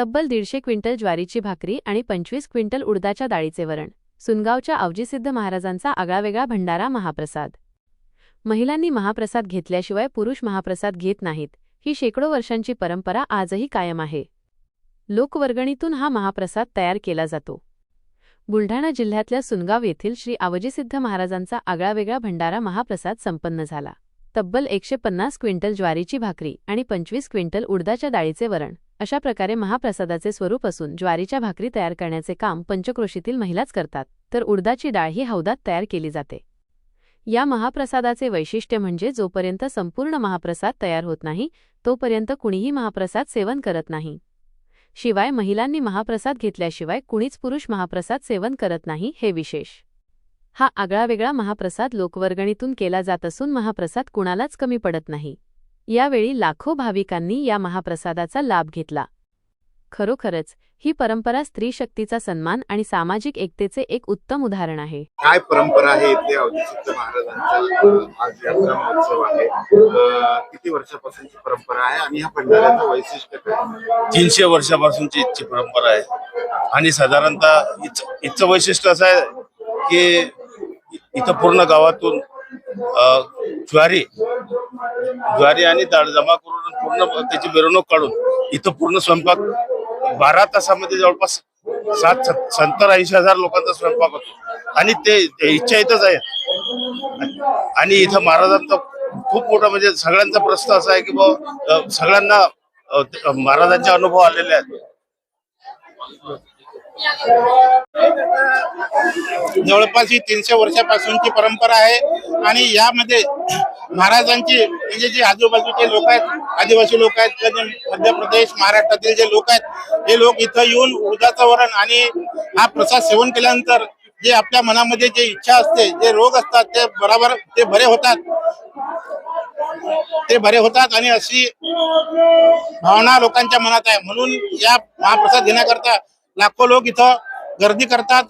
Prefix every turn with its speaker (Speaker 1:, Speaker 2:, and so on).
Speaker 1: तब्बल दीडशे क्विंटल ज्वारीची भाकरी आणि पंचवीस क्विंटल उडदाच्या डाळीचे वरण. सुनगावच्या अवजीसिद्ध महाराजांचा आगळावेगळा भंडारा महाप्रसाद. महिलांनी महाप्रसाद घेतल्याशिवाय पुरुष महाप्रसाद घेत नाहीत. ही शेकडो वर्षांची परंपरा आजही कायम आहे. लोकवर्गणीतून हा महाप्रसाद तयार केला जातो. बुलढाणा जिल्ह्यातल्या सुनगाव येथील श्री आवजीसिद्ध महाराजांचा आगळावेगळा भंडारा महाप्रसाद संपन्न झाला. तब्बल एकशे पन्नास क्विंटल ज्वारीची भाकरी आणि पंचवीस क्विंटल उडदाच्या डाळीचे वरण. अशा प्रकारे महाप्रसादाचे स्वरूप असून ज्वारीच्या भाकरी तयार करण्याचे काम पंचक्रोशीतील महिलाच करतात तर उडदाची डाळ ही हौदात तयार केली जाते. या महाप्रसादाचे वैशिष्ट्य म्हणजे जोपर्यंत संपूर्ण महाप्रसाद तयार होत नाही तोपर्यंत कुणीही महाप्रसाद सेवन करत नाही. शिवाय महिलांनी महाप्रसाद घेतल्याशिवाय कुणीच पुरुष महाप्रसाद सेवन करत नाही हे विशेष. हा आगळावेगळा महाप्रसाद लोकवर्गणीतून केला जात असून महाप्रसाद कुणालाच कमी पडत नाही. यावेळी लाखो भाविकांनी या महाप्रसादाचा लाभ घेतला. खरोखरच ही परंपरा स्त्री शक्तीचा सन्मान आणि सामाजिक एकतेचे एक उत्तम उदाहरण आहे.
Speaker 2: काय परंपरा आहे इथले अवधूत महाराजांचा आज यात्रा महोत्सव आहे. किती वर्षापासूनची परंपरा आहे आणि ह्या भंडाऱ्याचं वैशिष्ट्य काय?
Speaker 3: तीनशे वर्षापासूनची इथची परंपरा आहे. आणि साधारणतः हिचं वैशिष्ट्य असं आहे की इथं पूर्ण गावातून ज्वारी. ज्वारी आणि डाळ जमा करून पूर्ण त्याची मिरवणूक काढून इथं पूर्ण स्वयंपाक बारा तासामध्ये जवळपास सात सत्तर ऐंशी हजार लोकांचा स्वयंपाक होतो. आणि ते इच्छा इथंच आहे. आणि इथं महाराजांचा खूप मोठा म्हणजे सगळ्यांचा प्रश्न असा आहे की बा सगळ्यांना महाराजांचे अनुभव आलेले आहेत.
Speaker 4: जवळपास ही तीनशे वर्षापासूनची परंपरा आहे. आणि यामध्ये महाराजांची म्हणजे जे आजूबाजूचे लोक आहेत आदिवासी लोक आहेत किंवा जे मध्य प्रदेश महाराष्ट्रातील जे लोक आहेत हे लोक इथं येऊन उदाचं वरण आणि हा प्रसाद सेवन केल्यानंतर जे आपल्या मनामध्ये जे इच्छा असते जे रोग असतात ते बरोबर ते बरे होतात. ते बरे होतात आणि अशी भावना लोकांच्या मनात आहे. म्हणून या महाप्रसाद घेण्याकरता लाखो लोक इथं गर्दी करतात.